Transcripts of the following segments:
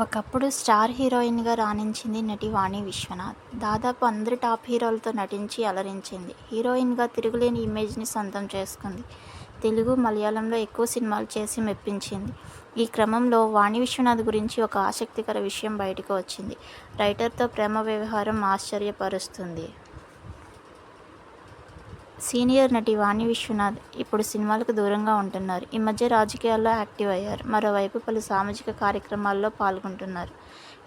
ఒకప్పుడు స్టార్ హీరోయిన్గా రాణించింది నటి వాణి విశ్వనాథ్. దాదాపు అందరి టాప్ హీరోలతో నటించి అలరించింది. హీరోయిన్గా తిరుగులేని ఇమేజ్ని సొంతం చేసుకుంది. తెలుగు మలయాళంలో ఎక్కువ సినిమాలు చేసి మెప్పించింది. ఈ క్రమంలో వాణి విశ్వనాథ్ గురించి ఒక ఆసక్తికర విషయం బయటకు వచ్చింది. రైటర్తో ప్రేమ వ్యవహారం ఆశ్చర్యపరుస్తుంది. సీనియర్ నటి వాణి విశ్వనాథ్ ఇప్పుడు సినిమాలకు దూరంగా ఉంటున్నారు. ఈ మధ్య రాజకీయాల్లో యాక్టివ్ అయ్యారు. మరోవైపు పలు సామాజిక కార్యక్రమాల్లో పాల్గొంటున్నారు.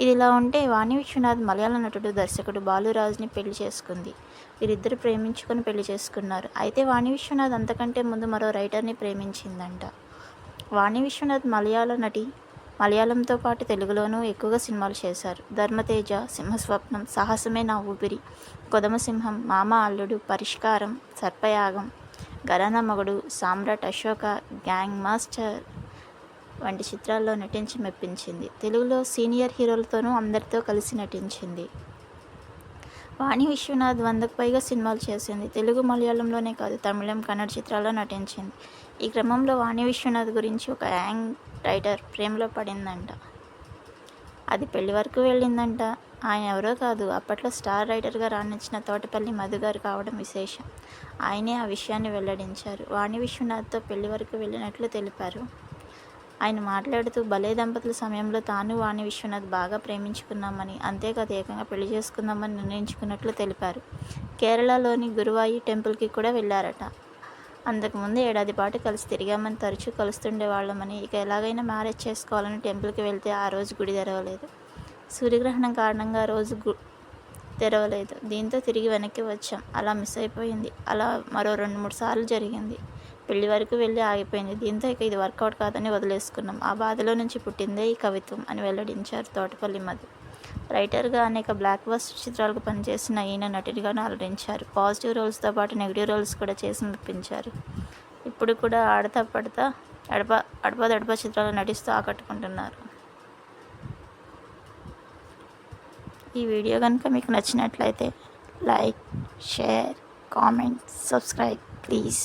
ఇదిలా ఉంటే వాణి విశ్వనాథ్ మలయాళ నటుడు దర్శకుడు బాలురాజ్ని పెళ్ళి చేసుకుంది. వీరిద్దరు ప్రేమించుకొని పెళ్ళి చేసుకున్నారు. అయితే వాణి విశ్వనాథ్ అంతకంటే ముందు మరో రైటర్ని ప్రేమించిందంట. వాణి విశ్వనాథ్ మలయాళ నటి మలయాళంతో పాటు తెలుగులోనూ ఎక్కువగా సినిమాలు చేశారు. ధర్మతేజ సింహస్వప్నం సాహసమే నా ఊపిరి కొదమసింహం మామ అల్లుడు పరిష్కారం సర్పయాగం గరాన మగుడు సామ్రాట్ అశోక గ్యాంగ్ మాస్టర్ వంటి చిత్రాల్లో నటించి మెప్పించింది. తెలుగులో సీనియర్ హీరోలతోనూ అందరితో కలిసి నటించింది. వాణి విశ్వనాథ్ వందకు పైగా సినిమాలు చేసింది. తెలుగు మలయాళంలోనే కాదు తమిళం కన్నడ చిత్రాల్లో నటించింది. ఈ క్రమంలో వాణి విశ్వనాథ్ గురించి ఒక యాంగ్ రైటర్ ప్రేమలో పడిందంట. అది పెళ్ళి వరకు వెళ్ళిందంట. ఆయన ఎవరో కాదు అప్పట్లో స్టార్ రైటర్గా రాణించిన తోటపల్లి మధు గారు కావడం విశేషం. ఆయనే ఆ విషయాన్ని వెల్లడించారు. వాణి విశ్వనాథ్తో పెళ్ళి వరకు వెళ్ళినట్లు తెలిపారు. ఆయన మాట్లాడుతూ భలే దంపతుల సమయంలో తాను వాణి విశ్వనాథ్ బాగా ప్రేమించుకున్నామని అంతేకాదు ఏకంగా పెళ్ళి చేసుకుందామని నిర్ణయించుకున్నట్లు తెలిపారు. కేరళలోని గురువాయి టెంపుల్కి కూడా వెళ్ళారట. అంతకుముందు ఏడాది పాటు కలిసి తిరిగామని తరచూ కలుస్తుండేవాళ్ళమని ఇక ఎలాగైనా మ్యారేజ్ చేసుకోవాలని టెంపుల్కి వెళ్తే ఆ రోజు గుడి తెరవలేదు. సూర్యగ్రహణం కారణంగా రోజు గు తెరవలేదు. దీంతో తిరిగి వెనక్కి వచ్చాం. అలా మిస్ అయిపోయింది. అలా మరో రెండు మూడు సార్లు జరిగింది. పెళ్ళి వరకు వెళ్ళి ఆగిపోయింది. దీంతో ఇక ఇది వర్కౌట్ కాదని వదిలేసుకున్నాం. ఆ బాధలో నుంచి పుట్టిందే ఈ కవిత్వం అని వెల్లడించారు తోటపల్లి మధు. రైటర్గా అనేక బ్లాక్ బస్టర్ చిత్రాలకు పనిచేసిన ఈయన నటుడిగా అలరించారు. పాజిటివ్ రోల్స్తో పాటు నెగిటివ్ రోల్స్ కూడా చేసి మెప్పించారు. ఇప్పుడు కూడా ఆడతా పడతా అడప అడప దడప చిత్రాలు నటిస్తూ ఆకట్టుకుంటున్నారు. ఈ వీడియో కనుక మీకు నచ్చినట్లయితే like share comment subscribe please.